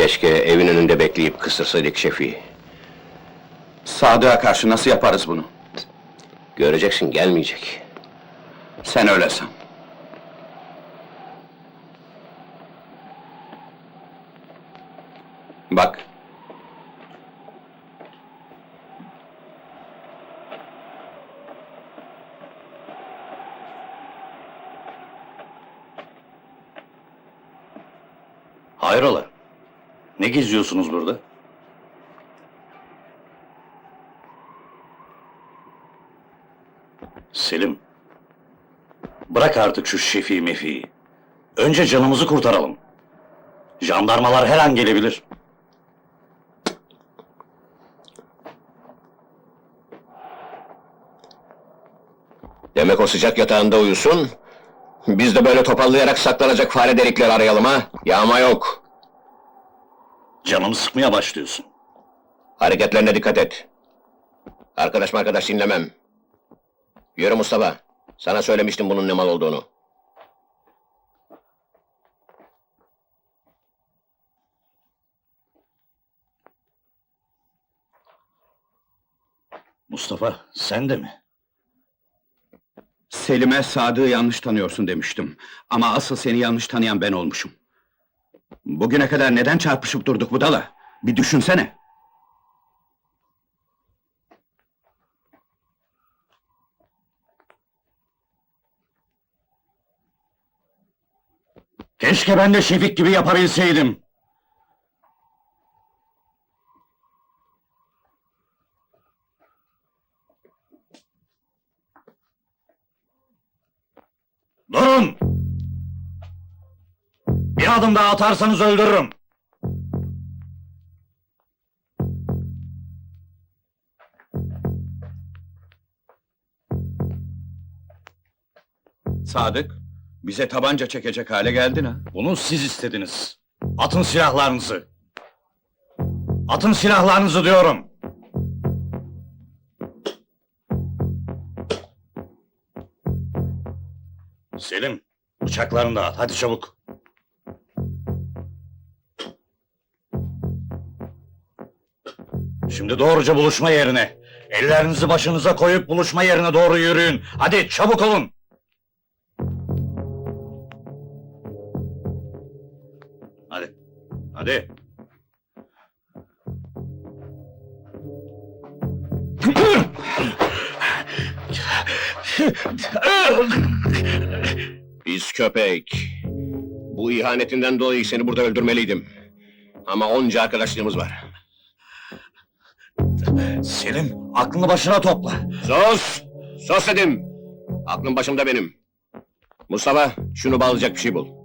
Keşke evin önünde bekleyip kısırsaydık şefi. Sadık'a karşı nasıl yaparız bunu? Göreceksin gelmeyecek. Sen öyle san. Bak. Hayrola? Ne geziyorsunuz burada? Selim. Bırak artık şu şefi mefiyi. Önce canımızı kurtaralım. Jandarmalar her an gelebilir. Demek o sıcak yatağında uyusun. Biz de böyle topallayarak saklanacak fare delikler arayalım ha. Yağma yok. Canımı sıkmaya başlıyorsun. Hareketlerine dikkat et. Arkadaş arkadaş dinlemem. Yürü Mustafa. Sana söylemiştim bunun ne mal olduğunu. Mustafa, sen de mi? Selim'e Sadık'ı yanlış tanıyorsun demiştim. Ama asıl seni yanlış tanıyan ben olmuşum. Bugüne kadar neden çarpışıp durduk budala? Bir düşünsene. Keşke ben de Şefik gibi yapabilseydim. Bir adım daha atarsanız öldürürüm. Sadık, bize tabanca çekecek hale geldin ha. Bunu siz istediniz. Atın silahlarınızı. Atın silahlarınızı diyorum. Selim, bıçaklarını da at. Hadi çabuk. Şimdi doğruca buluşma yerine. Ellerinizi başınıza koyup buluşma yerine doğru yürüyün. Hadi çabuk olun. Hadi. Hadi. Biz köpek. Bu ihanetinden dolayı seni burada öldürmeliydim. Ama onca arkadaşlığımız var. Selim, aklını başına topla. Sus! Sus dedim! Aklım başımda benim. Mustafa, şunu bağlayacak bir şey bul.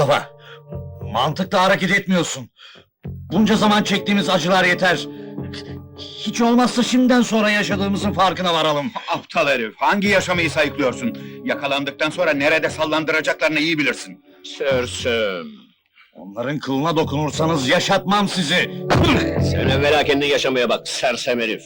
Mustafa, mantıkla hareket etmiyorsun. Bunca zaman çektiğimiz acılar yeter. Hiç olmazsa şimdiden sonra yaşadığımızın farkına varalım. Aptal herif, hangi yaşamayı sayıklıyorsun? Yakalandıktan sonra nerede sallandıracaklarını iyi bilirsin. Sörsüm! Onların kılına dokunursanız yaşatmam sizi. Sen evvela kendin yaşamaya bak, sersem herif!